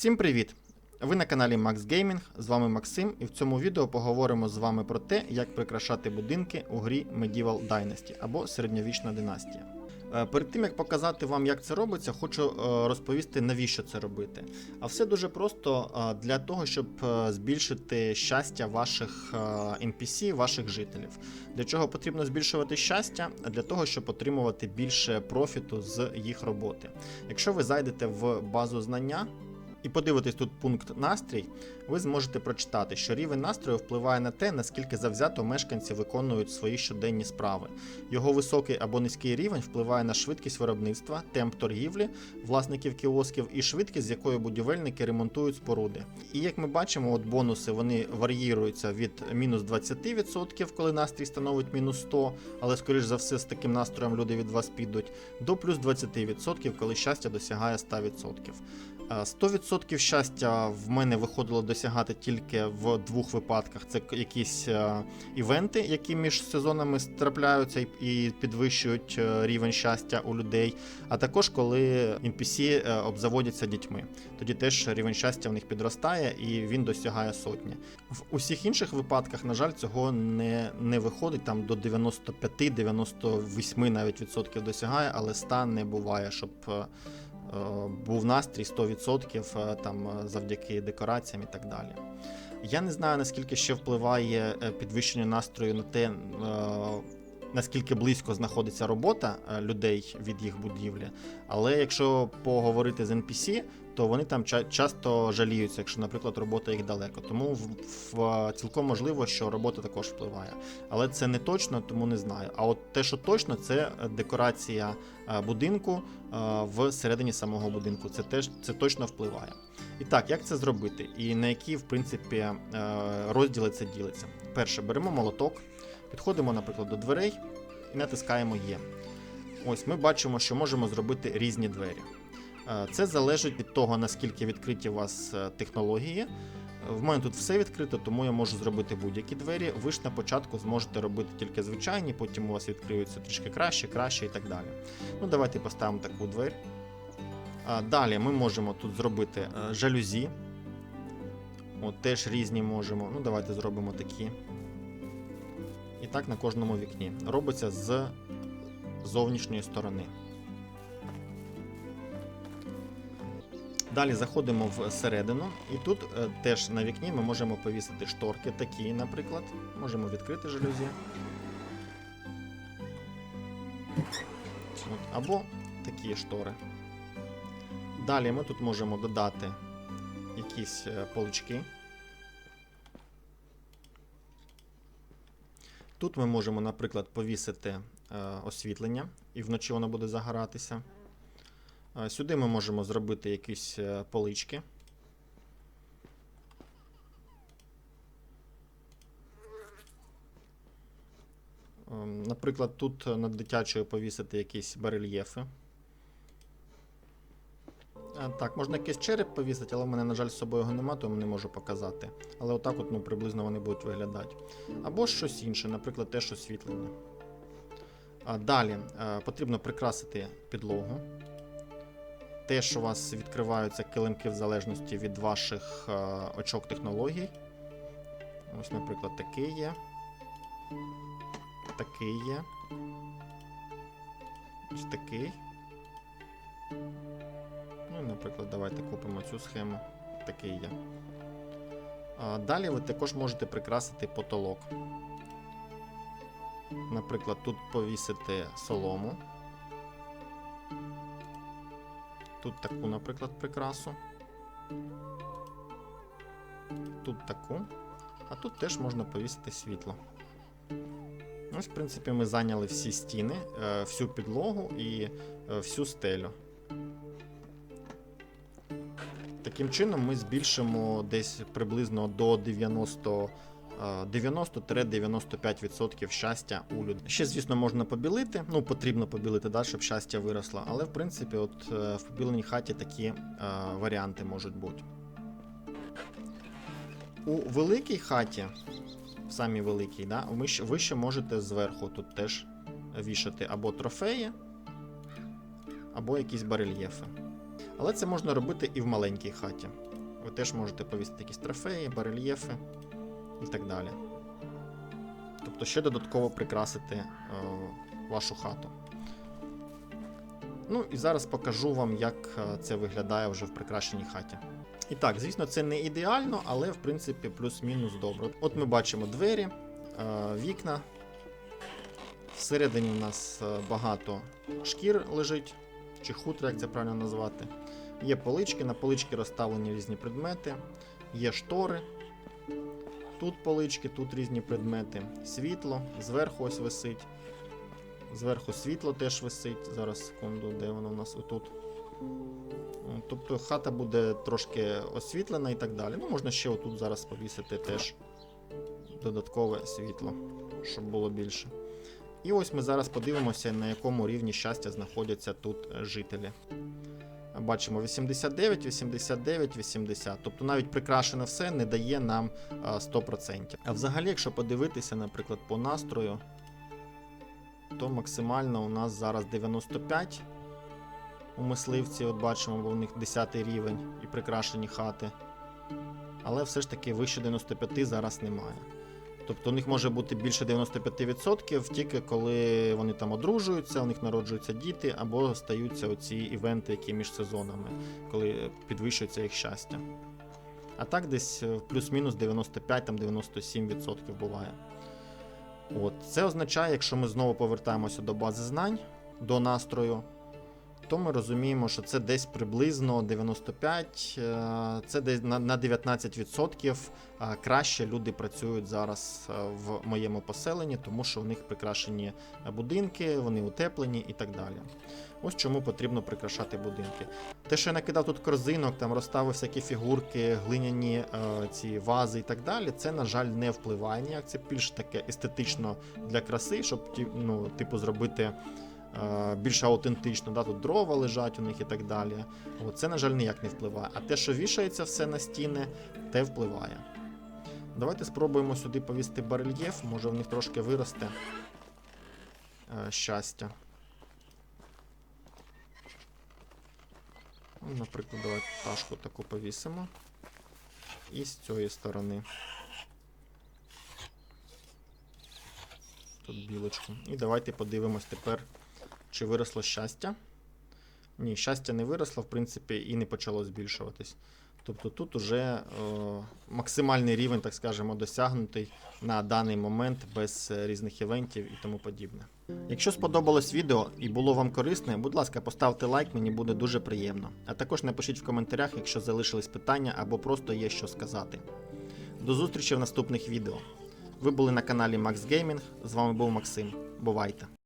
Всім привіт! Ви на каналі Max Gaming, з вами Максим, і в цьому відео поговоримо з вами про те, як прикрашати будинки у грі Medieval Dynasty або середньовічна династія. Е, Перед тим як показати вам, як це робиться, хочу е, розповісти, навіщо це робити. А все дуже просто е, для того, щоб збільшити щастя ваших NPC, ваших жителів. Для чого потрібно збільшувати щастя? Для того, щоб отримувати більше профіту з їх роботи. Якщо ви зайдете в базу знання і подивитесь тут пункт настрій, ви зможете прочитати, що рівень настрою впливає на те, наскільки завзято мешканці виконують свої щоденні справи. Його високий або низький рівень впливає на швидкість виробництва, темп торгівлі, власників кіосків і швидкість, з якою будівельники ремонтують споруди. І як ми бачимо, от бонуси вони варіюються від мінус 20%, коли настрій становить мінус 100, але скоріш за все з таким настроєм люди від вас підуть, до плюс 20%, коли щастя досягає 100%. Е, 100% щастя в мене виходило досягати тільки в двох випадках: це якісь е, івенти, які між сезонами трапляються і- підвищують е, рівень щастя у людей. А також коли NPC е, обзаводяться дітьми. Тоді теж рівень щастя в них підростає і він досягає сотні. В усіх інших випадках, на жаль, цього не, не виходить там до 95-98 навіть відсотків досягає, але 100 не буває, щоб. Е, був настрій 100% е, там е, завдяки декораціям і так далі. Я не знаю, наскільки ще впливає підвищення настрою на те, наскільки близько знаходиться робота е, людей від їх будівлі. Але якщо поговорити з NPC, то вони там ча- часто жаліються, якщо, наприклад, робота їх далеко. Тому в, в, цілком можливо, що робота також впливає. Але це не точно, тому не знаю. А от те, що точно, це е, декорація е, будинку е, всередині самого будинку. Це теж це точно впливає. І так, як це зробити? І на які, в принципі, е, розділи це ділиться? Перше, беремо молоток, підходимо, наприклад, до дверей і натискаємо Є. Ось ми бачимо, що можемо зробити різні двері. Е, Це залежить від того, наскільки відкриті у вас е, технології. Е, В мене тут все відкрито, тому я можу зробити будь-які двері. Ви ж на початку зможете робити тільки звичайні, потім у вас відкриються трішки краще, краще і так далі. Ну, давайте поставимо таку двері. Далі ми можемо тут зробити жалюзі. От теж різні можемо. Ну, давайте зробимо такі. І так на кожному вікні. Робиться з зовнішньої сторони. Далі заходимо всередину, і тут е, теж на вікні ми можемо повісити шторки, такі, наприклад. Можемо відкрити жалюзі. От, або такі штори. Далі ми тут можемо додати якісь е, полички. Тут ми можемо, наприклад, повісити е, освітлення, і вночі воно буде загоратися. Е, Сюди ми можемо зробити якісь е, полички. Ем, Наприклад, тут над дитячою повісити якісь барельєфи. Е, Так, можна якийсь череп повісити, але в мене, на жаль, з собою його нема, тому не можу показати. Але отак от, ну, приблизно вони будуть виглядати. Або щось інше, наприклад, теж освітлення. А далі е, потрібно прикрасити підлогу. Те, що у вас відкриваються килимки в залежності від ваших е, очок технологій. Ось, наприклад, такий є. Такий є. Ось такий. Наприклад, давайте купимо цю схему. Такий є. Далі ви також можете прикрасити потолок. Наприклад, тут повісити солому. Тут таку, наприклад, прикрасу. Тут таку. А тут теж можна повісити світло. Ось, в принципі, ми зайняли всі стіни, е, всю підлогу і е, всю стелю. Таким чином ми збільшимо десь приблизно до 90. е, 90-95% щастя у людей. Ще, звісно, можна побілити. Ну, потрібно побілити, да, щоб щастя виросло. Але, в принципі, от е, в побіленій хаті такі е, варіанти можуть бути. У великій хаті, в самій великій, да, ви ще можете зверху тут теж вішати або трофеї, або якісь барельєфи. Але це можна робити і в маленькій хаті. Ви теж можете повісити якісь трофеї, барельєфи і так далі. Тобто ще додатково прикрасити е, вашу хату. Ну і зараз покажу вам, як е, це виглядає вже в прикрашеній хаті. І так, звісно, це не ідеально, але в принципі плюс-мінус добре. От ми бачимо двері, е, вікна. Всередині у нас багато шкір лежить, чи хутр, як це правильно назвати. Є полички, на полички розставлені різні предмети, є штори. Тут полички, тут різні предмети. Світло, зверху ось висить. Зверху світло теж висить. Зараз секунду, де воно у нас отут. Тобто хата буде трошки освітлена і так далі. Ну, можна ще отут зараз повісити теж додаткове світло, щоб було більше. І ось ми зараз подивимося, на якому рівні щастя знаходяться тут е, жителі. Бачимо 89, 89, 80. Тобто навіть прикрашене все не дає нам 100%. А взагалі, якщо подивитися, наприклад, по настрою, то максимально у нас зараз 95 у мисливці, от бачимо, бо у них 10 рівень і прикрашені хати. Але все ж таки вище 95 зараз немає. Тобто у них може бути більше 95% тільки коли вони там одружуються, у них народжуються діти, або стаються оці івенти, які між сезонами, коли підвищується їх щастя. А так десь е, плюс-мінус 95-97% буває. От. Це означає, якщо ми знову повертаємося до бази знань, до настрою, то ми розуміємо, що це десь приблизно 95, е, це десь на на 19% е, краще люди працюють зараз е, в моєму поселенні, тому що у них прикрашені будинки, вони утеплені і так далі. Ось чому потрібно прикрашати будинки. Те, що я накидав тут корзинок, там розставив всякі фігурки, глиняні ці вази і так далі, це, на жаль, не впливає ніяк. Це більш таке естетично для краси, щоб ну, типу, зробити більш аутентично. Да? Тут дрова лежать у них і так далі. От, це, на жаль, ніяк не впливає. А те, що вішається все на стіни, те впливає. Давайте спробуємо сюди повісти барельєф, може в них трошки виросте е, щастя. Ну, Наприклад, давайте пташку таку повісимо. І з цієї сторони. Тут білочку. І давайте подивимось тепер, чи виросло щастя. Ні, щастя не виросло, в принципі, і не почало збільшуватись. Тобто тут уже е, максимальний рівень, так скажемо, досягнутий на даний момент без е, різних івентів і тому подібне. Якщо сподобалось відео і було вам корисне, будь ласка, поставте лайк, мені буде дуже приємно. А також напишіть в коментарях, якщо залишились питання або просто є що сказати. До зустрічі в наступних відео. Ви були на каналі Max Gaming, з вами був Максим. Бувайте!